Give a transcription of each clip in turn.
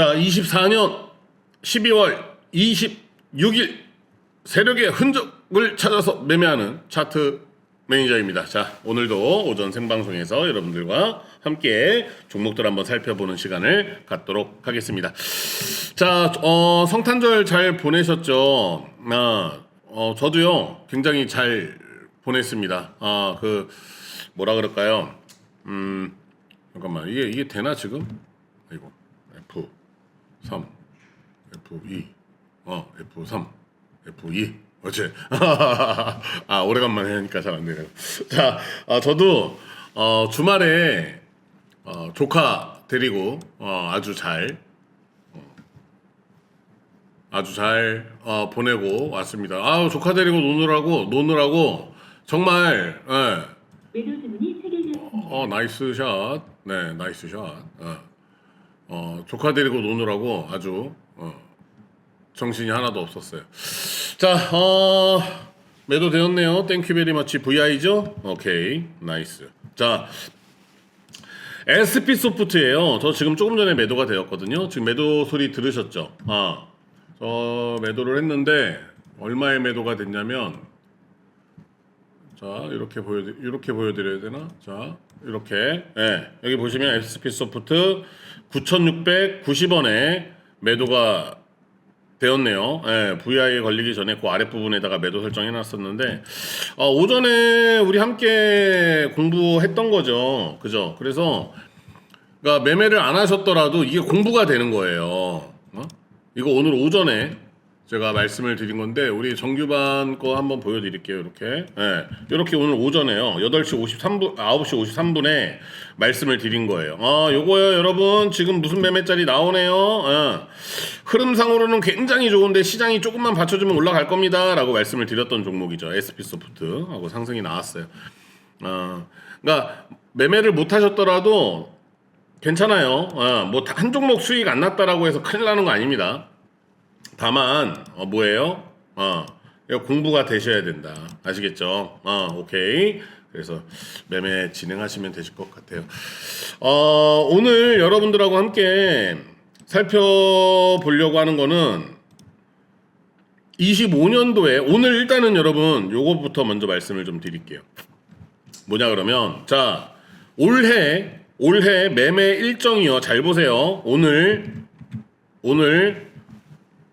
자, 24년 12월 26일 세력의 흔적을 찾아서 매매하는 차트 매니저입니다. 자, 오늘도 오전 생방송에서 여러분들과 함께 종목들 한번 살펴보는 시간을 갖도록 하겠습니다. 자, 어, 성탄절 잘 보내셨죠? 아, 어, 저도요, 굉장히 잘 보냈습니다. 아, 그, 뭐라 그럴까요? 음, 잠깐만, 이게, 이게 되나 지금? 아이고, 3, F2, 어, F3, F2. 어째? 아, 오래간만에 하니까 잘 안 되네요. 자, 아, 저도, 어, 주말에, 어, 조카 데리고, 어, 아주 잘, 어, 아주 잘, 어, 보내고 왔습니다. 아, 조카 데리고 노느라고, 노느라고, 정말, 예. 체결되었습니다. 어 나이스 샷. 네 나이스 샷. 어, 어 조카 데리고 노느라고 아주 어, 정신이 하나도 없었어요. 자, 어 매도 되었네요. 땡큐 베리 머치 VI죠? 오케이 나이스. 자. SP 소프트예요. 저 지금 조금 전에 매도가 되었거든요. 지금 매도 소리 들으셨죠? 아, 저 매도를 했는데 얼마에 매도가 됐냐면 자 이렇게 보여 이렇게 보여드려야 되나? 자 이렇게 예 여기 보시면 SP 소프트 9,690원에 매도가 되었네요. 예, VI에 걸리기 전에 그 아랫부분에다가 매도 설정해 놨었는데 어, 오전에 우리 함께 공부했던 거죠. 그죠? 그래서 그러니까 매매를 안 하셨더라도 이게 공부가 되는 거예요. 어? 이거 오늘 오전에 제가 말씀을 드린 건데 우리 정규반 거 한번 보여드릴게요. 이렇게 예, 이렇게 오늘 오전에요. 8시 53분, 9시 53분에 말씀을 드린 거예요. 아, 요거요, 여러분 지금 무슨 매매짜리 나오네요. 예. 흐름상으로는 굉장히 좋은데 시장이 조금만 받쳐주면 올라갈 겁니다 라고 말씀을 드렸던 종목이죠. SP 소프트하고 상승이 나왔어요. 어, 그러니까 매매를 못 하셨더라도 괜찮아요. 어, 뭐한 종목 수익 안 났다라고 해서 큰일 나는 거 아닙니다. 다만 어, 뭐예요? 어, 공부가 되셔야 된다. 아시겠죠? 어, 오케이. 그래서 매매 진행하시면 되실 것 같아요. 어, 오늘 여러분들하고 함께 살펴보려고 하는 거는 25년도에 오늘 일단은 여러분 요거부터 먼저 말씀을 좀 드릴게요. 뭐냐 그러면 자 올해 올해 매매 일정이요. 잘 보세요. 오늘 오늘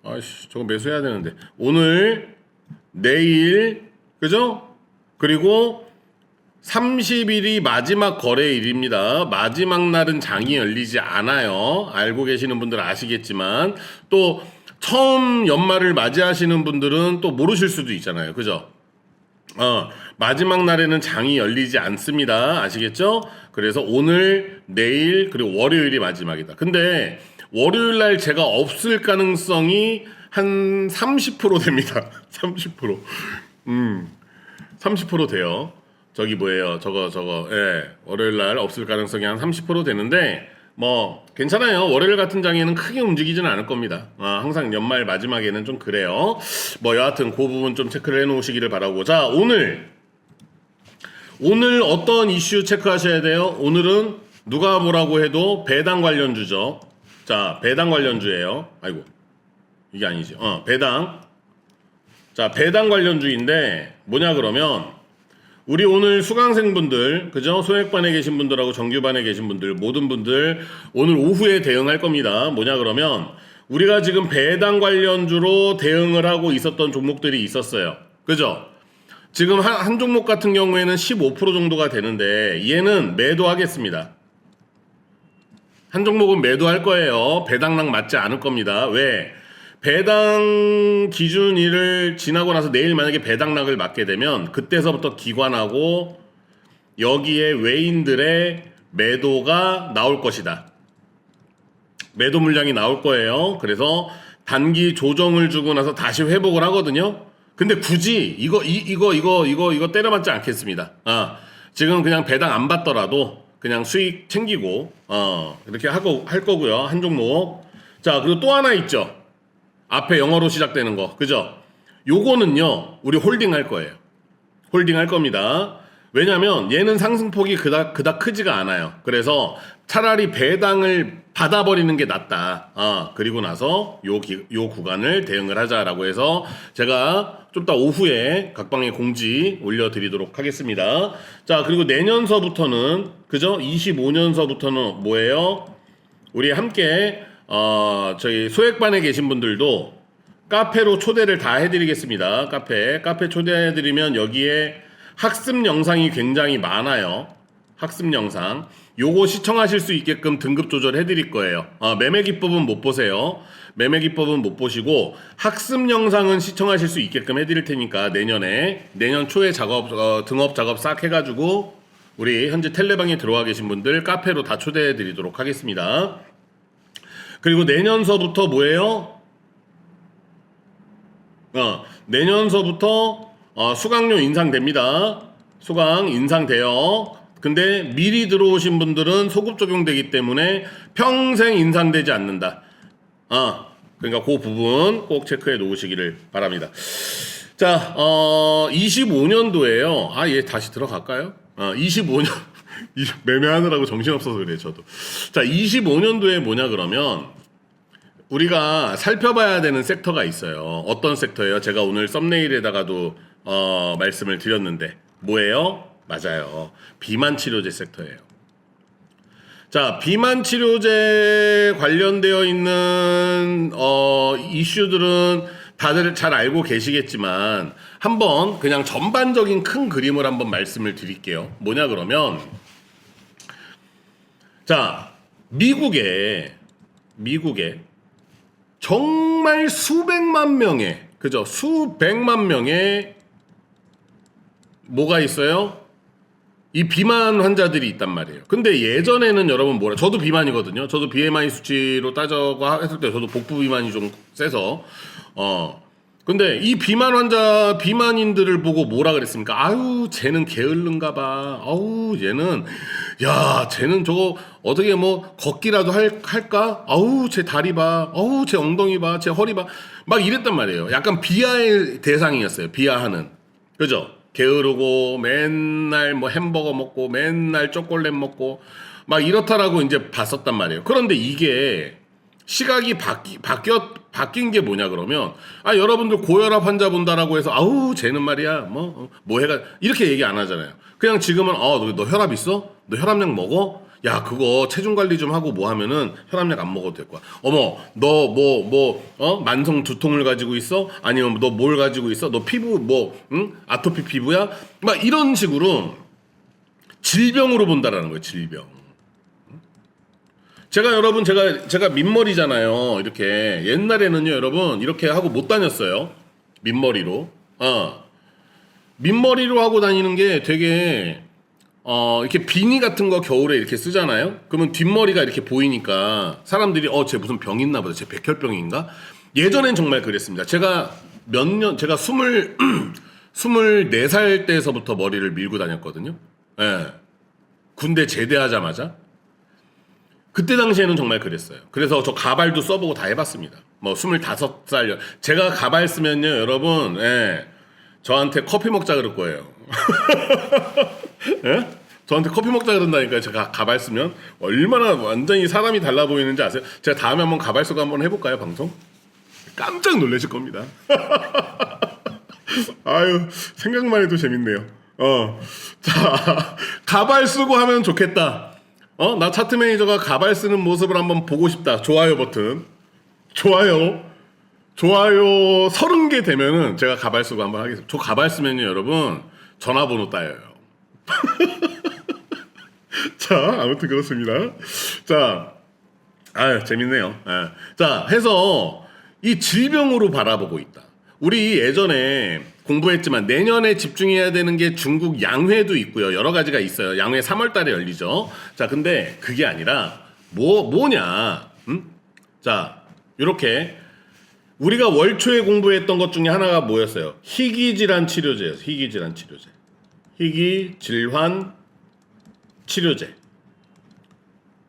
아이씨 저거 매수해야 되는데 오늘 내일 그죠? 그리고 30일이 마지막 거래일입니다. 마지막 날은 장이 열리지 않아요. 알고 계시는 분들 아시겠지만 또 처음 연말을 맞이하시는 분들은 또 모르실 수도 있잖아요. 그죠? 어, 마지막 날에는 장이 열리지 않습니다. 아시겠죠? 그래서 오늘, 내일, 그리고 월요일이 마지막이다. 근데 월요일 날 제가 없을 가능성이 한 30% 됩니다. 30%. 음. 30% 돼요. 저기 뭐예요? 저거 저거. 예. 월요일 날 없을 가능성이 한 30% 되는데 뭐 괜찮아요. 월요일 같은 장에는 크게 움직이지는 않을 겁니다. 아, 항상 연말 마지막에는 좀 그래요. 뭐 여하튼 그 부분 좀 체크를 해 놓으시기를 바라고. 자, 오늘 오늘 어떤 이슈 체크하셔야 돼요? 오늘은 누가 뭐라고 해도 배당 관련주죠. 자, 배당 관련주예요. 아이고. 이게 아니지. 어, 배당. 자, 배당 관련주인데 뭐냐 그러면 우리 오늘 수강생분들, 그죠? 소액반에 계신 분들하고 정규반에 계신 분들, 모든 분들 오늘 오후에 대응할 겁니다. 뭐냐 그러면 우리가 지금 배당 관련주로 대응을 하고 있었던 종목들이 있었어요. 그죠? 지금 한, 한 종목 같은 경우에는 15% 정도가 되는데 얘는 매도하겠습니다. 한 종목은 매도할 거예요. 배당랑 맞지 않을 겁니다. 왜? 배당 기준일을 지나고 나서 내일 만약에 배당락을 맞게 되면 그때서부터 기관하고 여기에 외인들의 매도가 나올 것이다. 매도 물량이 나올 거예요. 그래서 단기 조정을 주고 나서 다시 회복을 하거든요. 근데 굳이 이거 이, 이거 이거 이거 이거 때려 맞지 않겠습니다. 아, 지금 그냥 배당 안 받더라도 그냥 수익 챙기고 어, 이렇게 하고 할 거고요. 한 종목. 자, 그리고 또 하나 있죠. 앞에 영어로 시작되는 거. 그죠? 요거는요. 우리 홀딩 할 거예요. 홀딩 할 겁니다. 왜냐면 얘는 상승폭이 그닥 그닥 크지가 않아요. 그래서 차라리 배당을 받아버리는 게 낫다. 아 그리고 나서 요, 기- 요 구간을 대응을 하자라고 해서 제가 좀더 오후에 각방에 공지 올려드리도록 하겠습니다. 자 그리고 내년서부터는 그죠? 25년서부터는 뭐예요? 우리 함께 어 저희 소액반에 계신 분들도 카페로 초대를 다 해드리겠습니다. 카페 카페 초대해드리면 여기에 학습 영상이 굉장히 많아요. 학습 영상. 요거 시청하실 수 있게끔 등급 조절해 드릴 거예요. 어, 매매 기법은 못 보세요. 매매 기법은 못 보시고 학습 영상은 시청하실 수 있게끔 해 드릴 테니까 내년에 내년 초에 작업 어, 등업 작업 싹 해 가지고 우리 현재 텔레방에 들어와 계신 분들 카페로 다 초대해 드리도록 하겠습니다. 그리고 내년서부터 뭐예요? 어, 내년서부터 어, 수강료 인상됩니다. 수강 인상돼요. 근데 미리 들어오신 분들은 소급 적용되기 때문에 평생 인상되지 않는다. 아, 그러니까 그 부분 꼭 체크해 놓으시기를 바랍니다. 자, 어, 25년도에요. 아, 얘 다시 들어갈까요? 어, 25년. 이- 매매하느라고 정신없어서 그래요, 저도. 자, 25년도에 뭐냐, 그러면, 우리가 살펴봐야 되는 섹터가 있어요. 어떤 섹터예요? 제가 오늘 썸네일에다가도, 어, 말씀을 드렸는데. 뭐예요? 맞아요. 비만 치료제 섹터예요. 자, 비만 치료제 관련되어 있는 어, 이슈들은 다들 잘 알고 계시겠지만 한번 그냥 전반적인 큰 그림을 한번 말씀을 드릴게요. 뭐냐 그러면 자, 미국에 미국에 정말 수백만 명의 그죠? 수백만 명의 뭐가 있어요? 이 비만 환자들이 있단 말이에요. 근데 예전에는 여러분 뭐라 저도 비만이거든요. 저도 BMI 수치로 따져가 했을 때 저도 복부 비만이 좀 세서 어 근데 이 비만 환자 비만인들을 보고 뭐라 그랬습니까? 아유 쟤는 게을른가 봐. 아우 얘는 야 쟤는 저거 어떻게 뭐 걷기라도 할, 할까? 아우 쟤 다리 봐. 아우 쟤 엉덩이 봐. 쟤 허리 봐. 막 이랬단 말이에요. 약간 비하의 대상이었어요. 비하하는. 그죠? 게으르고 맨날 뭐 햄버거 먹고 맨날 초콜릿 먹고 막 이렇다라고 이제 봤었단 말이에요. 그런데 이게 시각이 바뀌 바뀌었 바뀐 게 뭐냐 그러면 아 여러분들 고혈압 환자 본다라고 해서 아우 쟤는 말이야 뭐 뭐 해가 이렇게 얘기 안 하잖아요. 그냥 지금은 어너 너 혈압 있어? 너 혈압약 먹어? 야 그거 체중 관리 좀 하고 뭐 하면은 혈압약 안 먹어도 될 거야. 어머 너 뭐 뭐 어 만성 두통을 가지고 있어? 아니면 너 뭘 가지고 있어? 너 피부 뭐 응? 아토피 피부야? 막 이런 식으로 질병으로 본다라는 거예요. 질병. 제가 여러분 제가 제가 민머리잖아요. 이렇게 옛날에는요, 여러분 이렇게 하고 못 다녔어요. 민머리로. 어. 민머리로 하고 다니는 게 되게 어 이렇게 비니 같은 거 겨울에 이렇게 쓰잖아요. 그러면 뒷머리가 이렇게 보이니까 사람들이 어 쟤 무슨 병 있나 보다. 쟤 백혈병인가? 예전엔 정말 그랬습니다. 제가 몇 년 제가 스물 스물네 살 때서부터 머리를 밀고 다녔거든요. 예. 군대 제대하자마자 그때 당시에는 정말 그랬어요. 그래서 저 가발도 써보고 다 해봤습니다. 뭐 25살, 제가 가발 쓰면요, 여러분, 예, 저한테 커피 먹자 그럴 거예요. 예? 저한테 커피 먹자 그런다니까요. 제가 가발 쓰면 얼마나 완전히 사람이 달라 보이는지 아세요? 제가 다음에 한번 가발 쓰고 한번 해볼까요, 방송? 깜짝 놀라실 겁니다. 아유, 생각만 해도 재밌네요. 어. 자, 가발 쓰고 하면 좋겠다. 어? 나 차트 매니저가 가발 쓰는 모습을 한번 보고 싶다. 좋아요 버튼. 좋아요. 좋아요 30개 되면은 제가 가발 쓰고 한번 하겠습니다. 저 가발 쓰면요, 여러분. 전화번호 따여요. 자, 아무튼 그렇습니다. 자, 아유, 재밌네요. 예. 자, 해서 이 질병으로 바라보고 있다. 우리 예전에 공부했지만 내년에 집중해야 되는 게 중국 양회도 있고요. 여러 가지가 있어요. 양회 3월 달에 열리죠. 자, 근데 그게 아니라 뭐 뭐냐? 음? 자, 요렇게 우리가 월초에 공부했던 것 중에 하나가 뭐였어요? 희귀 질환 치료제였어요. 희귀 질환 치료제. 희귀 질환 치료제.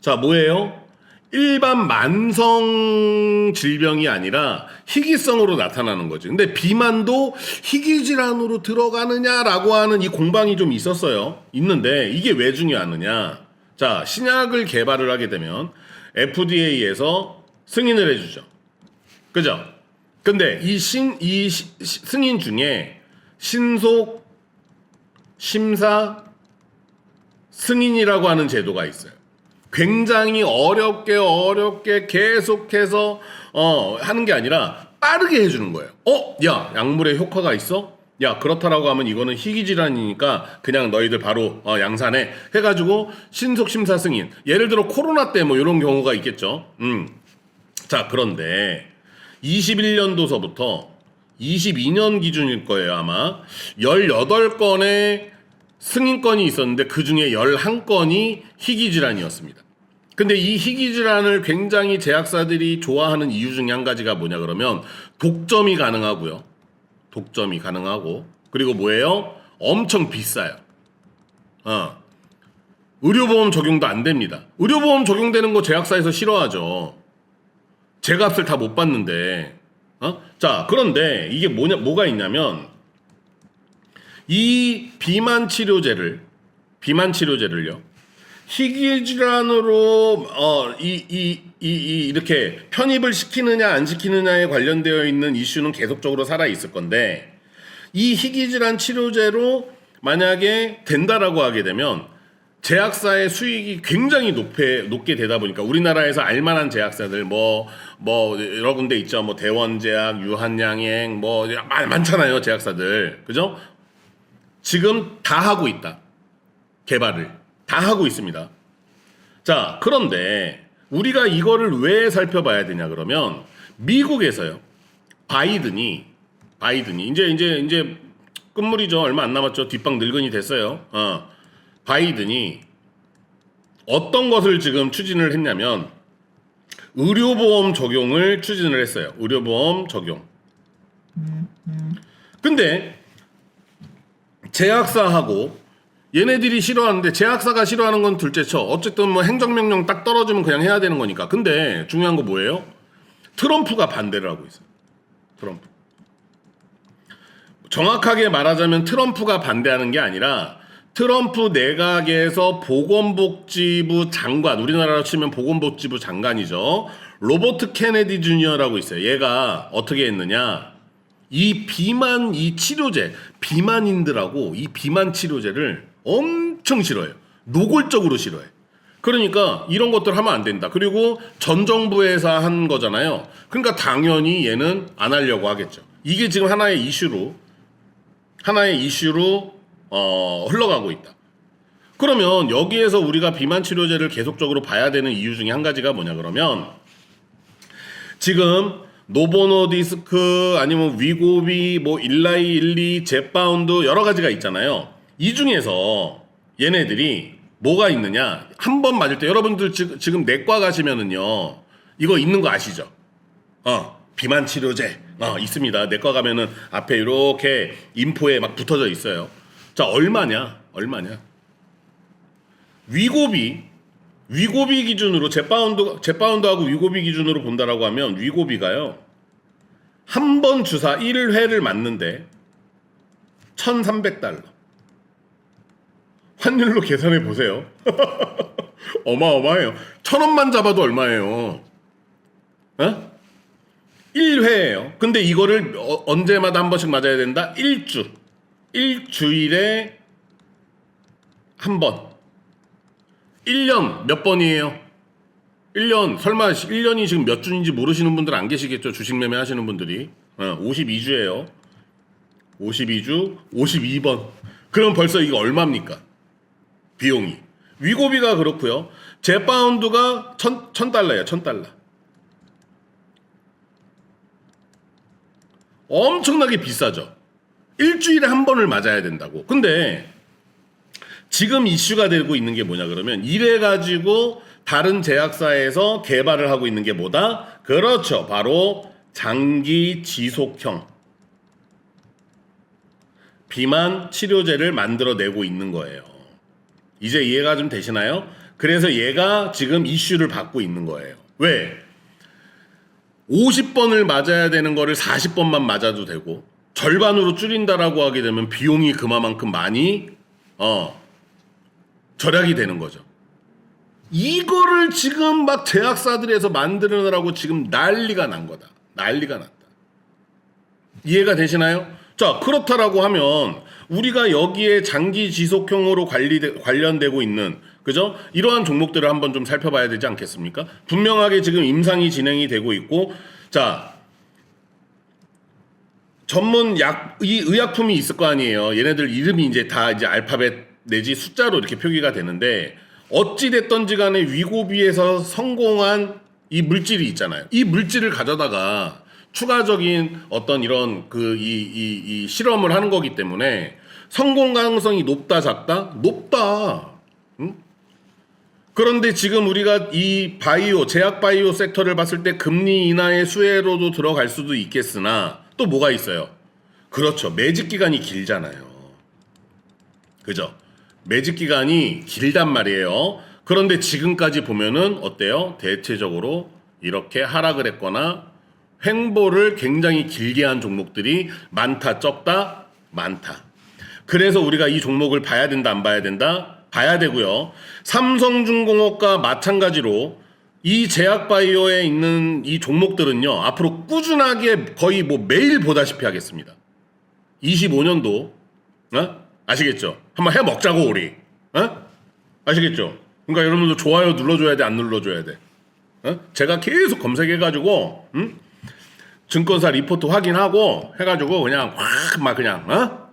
자, 뭐예요? 일반 만성 질병이 아니라 희귀성으로 나타나는 거지. 근데 비만도 희귀 질환으로 들어가느냐라고 하는 이 공방이 좀 있었어요. 있는데 이게 왜 중요하느냐? 자, 신약을 개발을 하게 되면 FDA에서 승인을 해 주죠. 그죠? 근데 이 신, 이 승인 중에 신속 심사 승인이라고 하는 제도가 있어요. 굉장히 어렵게 어렵게 계속해서 어 하는 게 아니라 빠르게 해주는 거예요. 어, 야 약물에 효과가 있어? 야 그렇다라고 하면 이거는 희귀 질환이니까 그냥 너희들 바로 어, 양산해 해가지고 신속 심사 승인. 예를 들어 코로나 때 뭐 이런 경우가 있겠죠. 음. 자 그런데 21년도서부터 22년 기준일 거예요 아마 18건의 승인건이 있었는데 그 중에 11건이 희귀 질환이었습니다. 근데 이 희귀 질환을 굉장히 제약사들이 좋아하는 이유 중에 한 가지가 뭐냐 그러면 독점이 가능하고요. 독점이 가능하고 그리고 뭐예요? 엄청 비싸요. 어. 의료보험 적용도 안 됩니다. 의료보험 적용되는 거 제약사에서 싫어하죠. 제 값을 다 못 받는데. 어? 자, 그런데 이게 뭐냐 뭐가 있냐면 이 비만 치료제를 비만 치료제를요. 희귀 질환으로 어이 이 이 이 이렇게 편입을 시키느냐 안 시키느냐에 관련되어 있는 이슈는 계속적으로 살아 있을 건데 이 희귀 질환 치료제로 만약에 된다라고 하게 되면 제약사의 수익이 굉장히 높게 높게 되다 보니까 우리나라에서 알만한 제약사들 뭐 뭐 여러 군데 있죠 뭐 대원제약 유한양행 뭐 많- 많잖아요 제약사들 그죠 지금 다 하고 있다. 개발을. 다 하고 있습니다. 자, 그런데 우리가 이거를 왜 살펴봐야 되냐 그러면 미국에서요. 바이든이 바이든이 이제 이제 이제 끝물이죠. 얼마 안 남았죠. 뒷방 늙은이 됐어요. 어. 바이든이 어떤 것을 지금 추진을 했냐면 의료보험 적용을 추진을 했어요. 의료보험 적용. 근데 제약사하고 얘네들이 싫어하는데 제약사가 싫어하는 건 둘째쳐. 어쨌든 뭐 행정명령 딱 떨어지면 그냥 해야 되는 거니까. 근데 중요한 거 뭐예요? 트럼프가 반대를 하고 있어요. 트럼프. 정확하게 말하자면 트럼프가 반대하는 게 아니라 트럼프 내각에서 보건복지부 장관, 우리나라로 치면 보건복지부 장관이죠. 로버트 케네디 주니어라고 있어요. 얘가 어떻게 했느냐? 이 비만 이 치료제 비만인들하고 이 비만 치료제를 엄청 싫어해요. 노골적으로 싫어해. 그러니까 이런 것들 하면 안 된다. 그리고 전 정부에서 한 거잖아요. 그러니까 당연히 얘는 안 하려고 하겠죠. 이게 지금 하나의 이슈로 하나의 이슈로 어, 흘러가고 있다. 그러면 여기에서 우리가 비만 치료제를 계속적으로 봐야 되는 이유 중에 한 가지가 뭐냐 그러면 지금 노보노디스크 아니면 위고비 뭐 일라이 일리 제파운드 여러 가지가 있잖아요. 이 중에서 얘네들이 뭐가 있느냐? 한 번 맞을 때 여러분들 지- 지금 내과 가시면은요. 이거 있는 거 아시죠? 어, 비만 치료제. 어, 있습니다. 내과 가면은 앞에 이렇게 인포에 막 붙어져 있어요. 자, 얼마냐? 얼마냐? 위고비 위고비 기준으로 제파운드 제파운드하고 위고비 기준으로 본다라고 하면 위고비가요. 한 번 주사 1회를 맞는데 1,300달러. 환율로 계산해 보세요. 어마어마해요. 천 원만 잡아도 얼마예요? 어? 1회예요. 근데 이거를 어- 언제마다 한 번씩 맞아야 된다? 1주. 일주일에 한 번. 1년 몇 번이에요? 1년 설마 1년이 지금 몇 주인지 모르시는 분들 안 계시겠죠? 주식 매매 하시는 분들이. 어, 52주예요. 52주 52번. 그럼 벌써 이거 얼마입니까? 비용이. 위고비가 그렇고요. 제 파운드가 천, 천 달러예요. 천 달러. 엄청나게 비싸죠. 일주일에 한 번을 맞아야 된다고. 근데 지금 이슈가 되고 있는 게 뭐냐 그러면 이래 가지고 다른 제약사에서 개발을 하고 있는 게 뭐다? 그렇죠. 바로 장기 지속형 비만 치료제를 만들어내고 있는 거예요. 이제 이해가 좀 되시나요? 그래서 얘가 지금 이슈를 받고 있는 거예요. 왜? 50번을 맞아야 되는 거를 40번만 맞아도 되고 절반으로 줄인다라고 하게 되면 비용이 그만큼 많이 어 절약이 되는 거죠. 이거를 지금 막 제약사들에서 만들어내라고 지금 난리가 난 거다. 난리가 났다. 이해가 되시나요? 자, 그렇다라고 하면 우리가 여기에 장기 지속형으로 관리 관련되고 있는 그죠? 이러한 종목들을 한번 좀 살펴봐야 되지 않겠습니까? 분명하게 지금 임상이 진행이 되고 있고 자, 전문 약, 이 의약품이 있을 거 아니에요. 얘네들 이름이 이제 다 이제 알파벳 내지 숫자로 이렇게 표기가 되는데 어찌 됐던지 간에 위고비에서 성공한 이 물질이 있잖아요. 이 물질을 가져다가 추가적인 어떤 이런 그 이 이 이 실험을 하는 거기 때문에 성공 가능성이 높다 작다 높다. 응? 그런데 지금 우리가 이 바이오 제약 바이오 섹터를 봤을 때 금리 인하의 수혜로도 들어갈 수도 있겠으나 또 뭐가 있어요? 그렇죠. 매직 기간이 길잖아요. 그죠? 매직 기간이 길단 말이에요. 그런데 지금까지 보면은 어때요? 대체적으로 이렇게 하락을 했거나 횡보를 굉장히 길게 한 종목들이 많다, 적다, 많다. 그래서 우리가 이 종목을 봐야 된다, 안 봐야 된다? 봐야 되고요. 삼성중공업과 마찬가지로 이 제약바이오에 있는 이 종목들은요, 앞으로 꾸준하게 거의 뭐 매일 보다시피 하겠습니다. 25년도, 어? 아시겠죠? 한번 해 먹자고, 우리. 어? 아시겠죠? 그러니까 여러분들 좋아요 눌러줘야 돼, 안 눌러줘야 돼? 어? 제가 계속 검색해가지고, 응? 증권사 리포트 확인하고 해가지고 그냥 확 막 그냥, 어?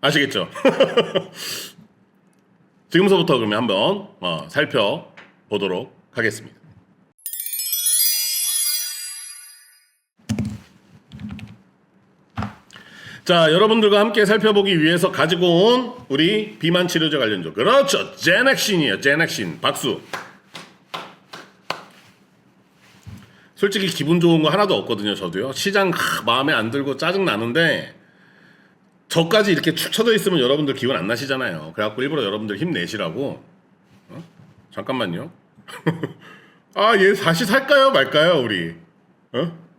아시겠죠? 지금서부터 그러면 한번 어, 살펴보도록 하겠습니다. 자, 여러분들과 함께 살펴보기 위해서 가지고 온 우리 비만 치료제 관련주. 그렇죠. 제넥신이에요. 제넥신. 박수. 솔직히 기분 좋은 거 하나도 없거든요. 저도요. 시장 하, 마음에 안 들고 짜증 나는데 저까지 이렇게 축 처져 있으면 여러분들 기분 안 나시잖아요. 그래갖고 일부러 여러분들 힘내시라고. 어? 잠깐만요. 아, 얘 다시 살까요, 말까요, 우리? 어?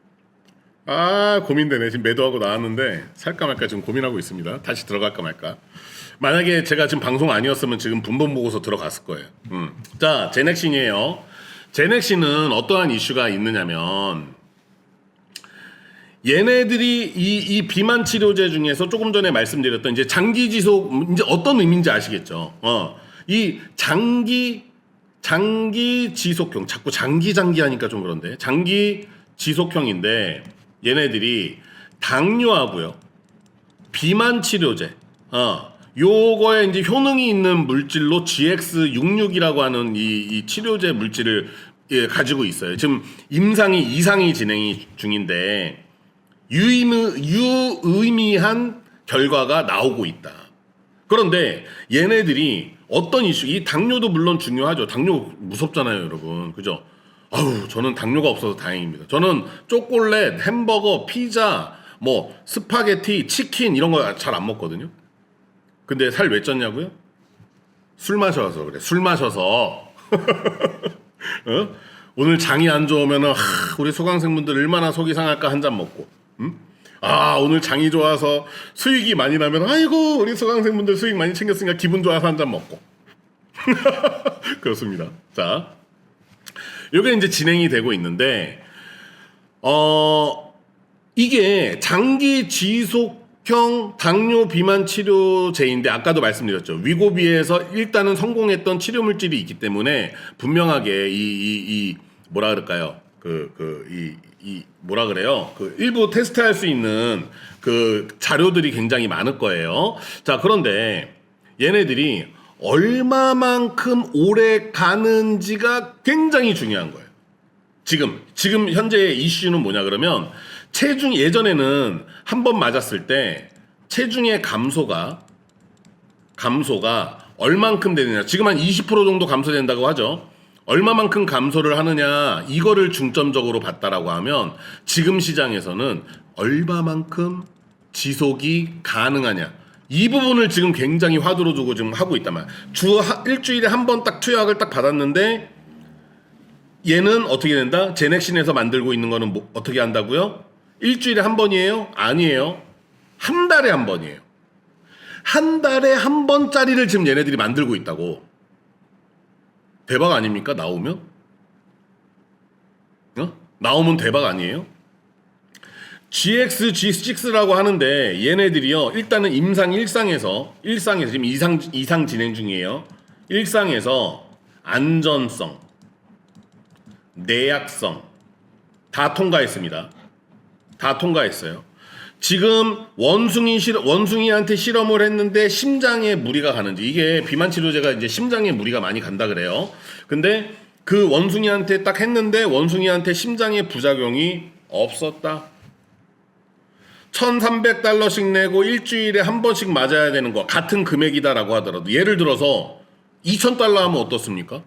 아, 고민되네. 지금 매도하고 나왔는데 살까 말까 지금 고민하고 있습니다. 다시 들어갈까 말까. 만약에 제가 지금 방송 아니었으면 지금 분본 보고서 들어갔을 거예요. 음. 자, 제넥신이에요. 제넥신은 어떠한 이슈가 있느냐면 얘네들이 이, 이 비만 치료제 중에서 조금 전에 말씀드렸던 이제 장기 지속 이제 어떤 의미인지 아시겠죠? 어. 이 장기 장기 지속형 자꾸 장기 장기 하니까 좀 그런데 장기 지속형인데 얘네들이 당뇨하고요. 비만 치료제. 어. 요거에 이제 효능이 있는 물질로 GX66이라고 하는 이, 이 치료제 물질을 예, 가지고 있어요. 지금 임상이 이상이 진행이 중인데 유의미, 유의미한 결과가 나오고 있다. 그런데 얘네들이 어떤 이슈, 이 당뇨도 물론 중요하죠. 당뇨 무섭잖아요, 여러분. 그죠? 아우, 저는 당뇨가 없어서 다행입니다. 저는 초콜릿, 햄버거, 피자, 뭐, 스파게티, 치킨 이런 거 잘 안 먹거든요. 근데 살 왜 쪘냐고요? 술 마셔서 그래. 술 마셔서. 어? 오늘 장이 안 좋으면은 하, 우리 소강생분들 얼마나 속이 상할까 한 잔 먹고. 음? 아 오늘 장이 좋아서 수익이 많이 나면 아이고 우리 소강생분들 수익 많이 챙겼으니까 기분 좋아서 한 잔 먹고. 그렇습니다. 자, 이게 이제 진행이 되고 있는데 어 이게 장기 지속형 당뇨 비만 치료제인데 아까도 말씀드렸죠. 위고비에서 일단은 성공했던 치료 물질이 있기 때문에 분명하게 이 이 이 뭐라 그럴까요? 그 그 이 이 뭐라 그래요? 그 일부 테스트할 수 있는 그 자료들이 굉장히 많을 거예요. 자, 그런데 얘네들이 얼마만큼 오래 가는지가 굉장히 중요한 거예요. 지금 지금 현재 이슈는 뭐냐 그러면 체중 예전에는 한 번 맞았을 때 체중의 감소가 감소가 얼만큼 되느냐 지금 한 20% 정도 감소된다고 하죠. 얼마만큼 감소를 하느냐 이거를 중점적으로 봤다라고 하면 지금 시장에서는 얼마만큼 지속이 가능하냐 이 부분을 지금 굉장히 화두로 두고 지금 하고 있단 말이야. 주 하- 일주일에 한 번 딱 투약을 딱 받았는데 얘는 어떻게 된다? 제넥신에서 만들고 있는 거는 뭐, 어떻게 한다고요? 일주일에 한 번이에요? 아니에요. 한 달에 한 번이에요. 한 달에 한 번짜리를 지금 얘네들이 만들고 있다고. 대박 아닙니까? 나오면? 어? 나오면 대박 아니에요? GX, G6라고 하는데 얘네들이요. 일단은 임상 1상에서 1상에서 지금 이상 이상 진행 중이에요. 1상에서 안전성, 내약성 다 통과했습니다. 다 통과했어요. 지금 원숭이 실 원숭이한테 실험을 했는데 심장에 무리가 가는지 이게 비만 치료제가 이제 심장에 무리가 많이 간다 그래요. 근데 그 원숭이한테 딱 했는데 원숭이한테 심장에 부작용이 없었다. 1,300달러씩 내고 일주일에 한 번씩 맞아야 되는 거 같은 금액이다라고 하더라도 예를 들어서 2,000달러 하면 어떻습니까?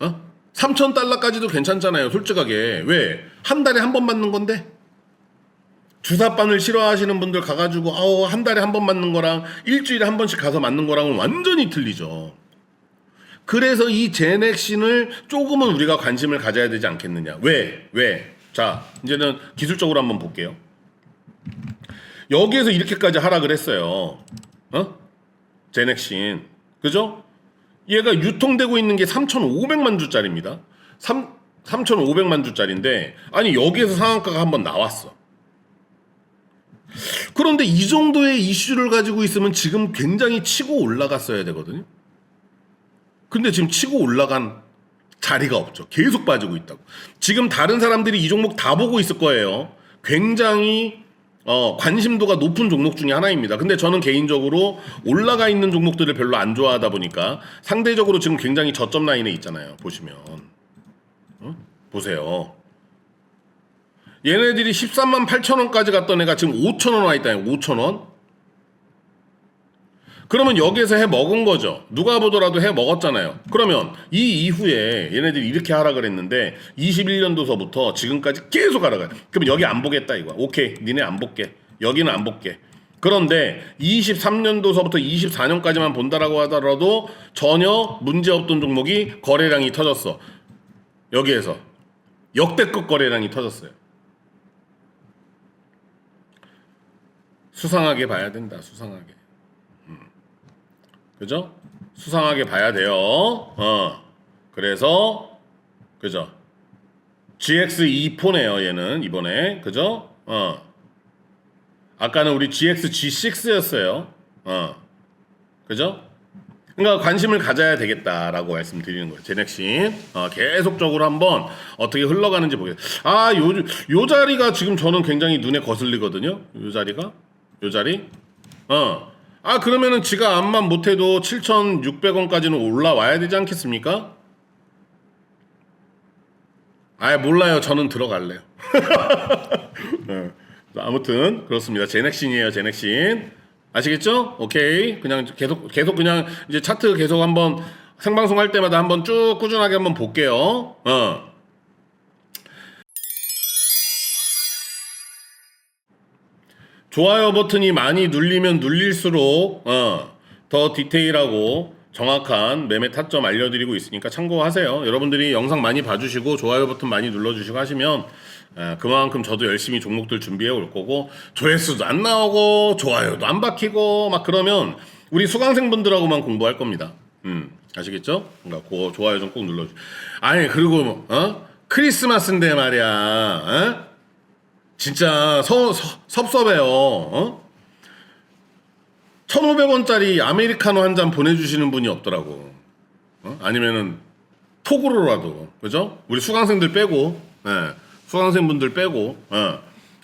어? 3,000달러까지도 괜찮잖아요. 솔직하게. 왜? 한 달에 한 번 맞는 건데? 주사바늘 싫어하시는 분들 가가지고 아우 한 달에 한 번 맞는 거랑 일주일에 한 번씩 가서 맞는 거랑은 완전히 틀리죠. 그래서 이 제넥신을 조금은 우리가 관심을 가져야 되지 않겠느냐. 왜? 왜? 자, 이제는 기술적으로 한번 볼게요. 여기에서 이렇게까지 하락을 했어요. 어? 제넥신. 그죠? 얘가 유통되고 있는 게 3,500만 주짜리입니다. 3, 3,500만 주짜리인데 아니 여기에서 상한가가 한번 나왔어. 그런데 이 정도의 이슈를 가지고 있으면 지금 굉장히 치고 올라갔어야 되거든요. 근데 지금 치고 올라간 자리가 없죠. 계속 빠지고 있다고. 지금 다른 사람들이 이 종목 다 보고 있을 거예요. 굉장히 어, 관심도가 높은 종목 중에 하나입니다. 근데 저는 개인적으로 올라가 있는 종목들을 별로 안 좋아하다 보니까 상대적으로 지금 굉장히 저점 라인에 있잖아요. 보시면. 어? 보세요. 얘네들이 13만 8천 원까지 갔던 애가 지금 5천 원 와 있다요. 5천 원. 그러면 여기에서 해 먹은 거죠. 누가 보더라도 해 먹었잖아요. 그러면 이 이후에 얘네들이 이렇게 하락을 했는데 21년도서부터 지금까지 계속 하락을. 그럼 여기 안 보겠다 이거야. 오케이, 니네 안 볼게. 여기는 안 볼게. 그런데 23년도서부터 24년까지만 본다라고 하더라도 전혀 문제 없던 종목이 거래량이 터졌어. 여기에서 역대급 거래량이 터졌어요. 수상하게 봐야 된다. 수상하게. 그죠? 수상하게 봐야 돼요. 어. 그래서 그죠? GX2 4네요, 얘는 이번에. 그죠? 어. 아까는 우리 GX G6였어요. 어. 그죠? 그러니까 관심을 가져야 되겠다라고 말씀드리는 거예요. 제넥신 어, 계속적으로 한번 어떻게 흘러가는지 보겠. 아, 요, 요 자리가 지금 저는 굉장히 눈에 거슬리거든요. 요 자리가, 요 자리. 어. 아 그러면은 지가 암만 못해도 7,600원까지는 올라와야 되지 않겠습니까? 아 몰라요. 저는 들어갈래요. 네. 아무튼 그렇습니다. 제넥신이에요. 제넥신 아시겠죠? 오케이. 그냥 계속 계속 그냥 이제 차트 계속 한번 생방송 할 때마다 한번 쭉 꾸준하게 한번 볼게요. 어. 좋아요 버튼이 많이 눌리면 눌릴수록 어, 더 디테일하고 정확한 매매 타점 알려드리고 있으니까 참고하세요. 여러분들이 영상 많이 봐주시고 좋아요 버튼 많이 눌러주시고 하시면 에, 그만큼 저도 열심히 종목들 준비해 올 거고 조회수도 안 나오고 좋아요도 안 박히고 막 그러면 우리 수강생분들하고만 공부할 겁니다. 음 아시겠죠? 그러니까 그 좋아요 좀 꼭 눌러주. 아니 그리고 어 크리스마스인데 말이야. 어? 진짜 서, 서- 섭섭해요. 어? 1,500원짜리 아메리카노 한 잔 보내주시는 분이 없더라고. 어? 아니면은 톡으로라도 그죠? 우리 수강생들 빼고, 예, 수강생분들 빼고, 예.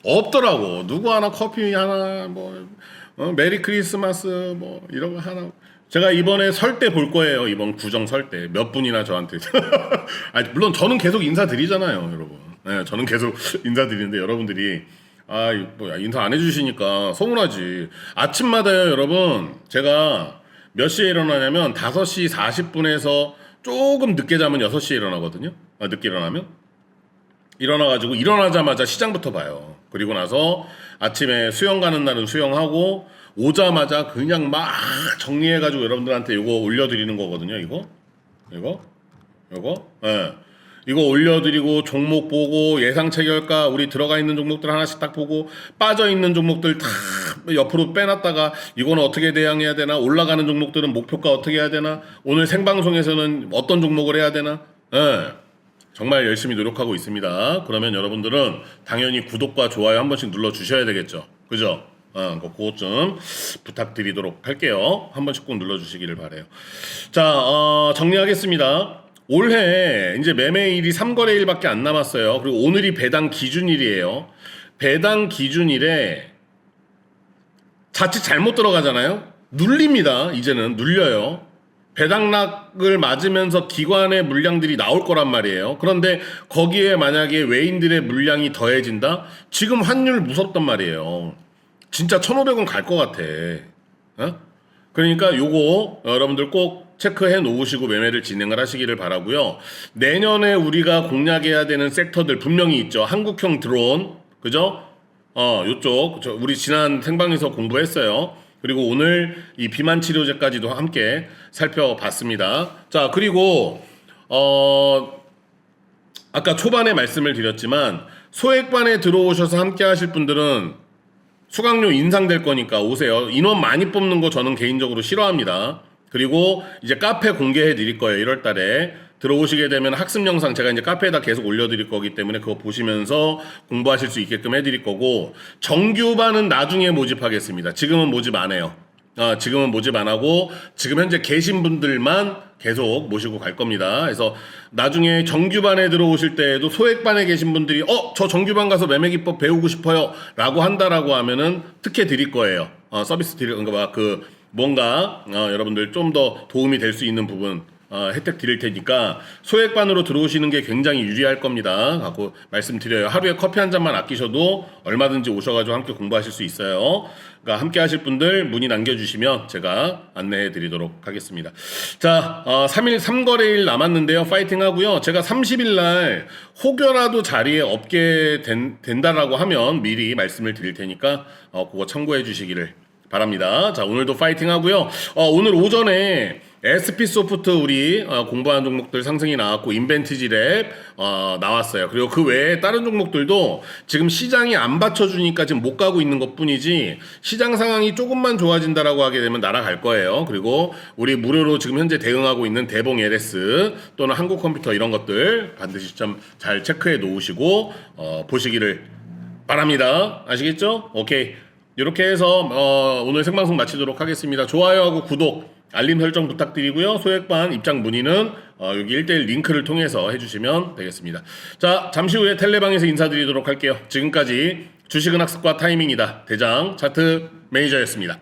없더라고. 누구 하나 커피 하나 뭐 어, 메리 크리스마스 뭐 이런 거 하나. 제가 이번에 설 때 볼 거예요. 이번 구정 설 때 몇 분이나 저한테. 아니 물론 저는 계속 인사드리잖아요, 여러분. 네, 저는 계속 인사드리는데 여러분들이 아, 이- 뭐 인사 안 해주시니까 서운하지. 아침마다요, 여러분. 제가 몇 시에 일어나냐면 5시 40분에서 조금 늦게 자면 6시에 일어나거든요. 아, 늦게 일어나면. 일어나가지고 일어나자마자 시장부터 봐요. 그리고 나서 아침에 수영 가는 날은 수영하고 오자마자 그냥 막 정리해가지고 여러분들한테 이거 올려드리는 거거든요. 이거, 이거, 이거, 예. 이거 올려드리고 종목 보고 예상 체결가 우리 들어가 있는 종목들 하나씩 딱 보고 빠져 있는 종목들 다 옆으로 빼놨다가 이거는 어떻게 대응해야 되나 올라가는 종목들은 목표가 어떻게 해야 되나 오늘 생방송에서는 어떤 종목을 해야 되나 예. 정말 열심히 노력하고 있습니다. 그러면 여러분들은 당연히 구독과 좋아요 한 번씩 눌러 주셔야 되겠죠. 그죠? 어, 그것 좀 부탁드리도록 할게요. 한 번씩 꼭 눌러 주시기를 바래요. 자, 어, 정리하겠습니다. 올해 이제 매매일이 3거래일밖에 안 남았어요. 그리고 오늘이 배당 기준일이에요. 배당 기준일에 자칫 잘못 들어가잖아요. 눌립니다. 이제는 눌려요. 배당락을 맞으면서 기관의 물량들이 나올 거란 말이에요. 그런데 거기에 만약에 외인들의 물량이 더해진다? 지금 환율 무섭단 말이에요. 진짜 1,500원 갈 것 같아. 어? 그러니까 요거 여러분들 꼭 체크해 놓으시고 매매를 진행을 하시기를 바라고요. 내년에 우리가 공략해야 되는 섹터들 분명히 있죠. 한국형 드론, 그죠? 어, 요쪽 저 우리 지난 생방에서 공부했어요. 그리고 오늘 이 비만 치료제까지도 함께 살펴봤습니다. 자, 그리고 어 아까 초반에 말씀을 드렸지만 소액반에 들어오셔서 함께 하실 분들은 수강료 인상될 거니까 오세요. 인원 많이 뽑는 거 저는 개인적으로 싫어합니다. 그리고 이제 카페 공개해 드릴 거예요. 1월 달에. 들어오시게 되면 학습 영상 제가 이제 카페에다 계속 올려드릴 거기 때문에 그거 보시면서 공부하실 수 있게끔 해드릴 거고 정규반은 나중에 모집하겠습니다. 지금은 모집 안 해요. 아, 지금은 모집 안 하고 지금 현재 계신 분들만 계속 모시고 갈 겁니다. 그래서 나중에 정규반에 들어오실 때에도 소액반에 계신 분들이 어, 저 정규반 가서 매매 기법 배우고 싶어요라고 한다라고 하면은 특혜 드릴 거예요. 어, 서비스 드릴 그러니까 그 뭔가 어, 여러분들 좀 더 도움이 될 수 있는 부분 어, 혜택 드릴 테니까 소액반으로 들어오시는 게 굉장히 유리할 겁니다. 갖고 말씀드려요. 하루에 커피 한 잔만 아끼셔도 얼마든지 오셔가지고 함께 공부하실 수 있어요. 그러니까 함께 하실 분들 문의 남겨주시면 제가 안내해 드리도록 하겠습니다. 자, 어, 3일 3거래일 남았는데요. 파이팅 하고요. 제가 30일 날 혹여라도 자리에 없게 된, 된다라고 하면 미리 말씀을 드릴 테니까 어, 그거 참고해 주시기를 바랍니다. 자, 오늘도 파이팅 하고요. 어, 오늘 오전에 SP 소프트 우리 어, 공부하는 종목들 상승이 나왔고 인벤티지 랩 어, 나왔어요. 그리고 그 외에 다른 종목들도 지금 시장이 안 받쳐주니까 지금 못 가고 있는 것 뿐이지 시장 상황이 조금만 좋아진다라고 하게 되면 날아갈 거예요. 그리고 우리 무료로 지금 현재 대응하고 있는 대봉 LS 또는 한국 컴퓨터 이런 것들 반드시 좀 잘 체크해 놓으시고 어, 보시기를 바랍니다. 아시겠죠? 오케이. 이렇게 해서 어, 오늘 생방송 마치도록 하겠습니다. 좋아요하고 구독, 알림 설정 부탁드리고요. 소액반 입장 문의는 어, 여기 1대1 링크를 통해서 해주시면 되겠습니다. 자, 잠시 후에 텔레방에서 인사드리도록 할게요. 지금까지 주식은 학습과 타이밍이다. 대장 차트 매니저였습니다.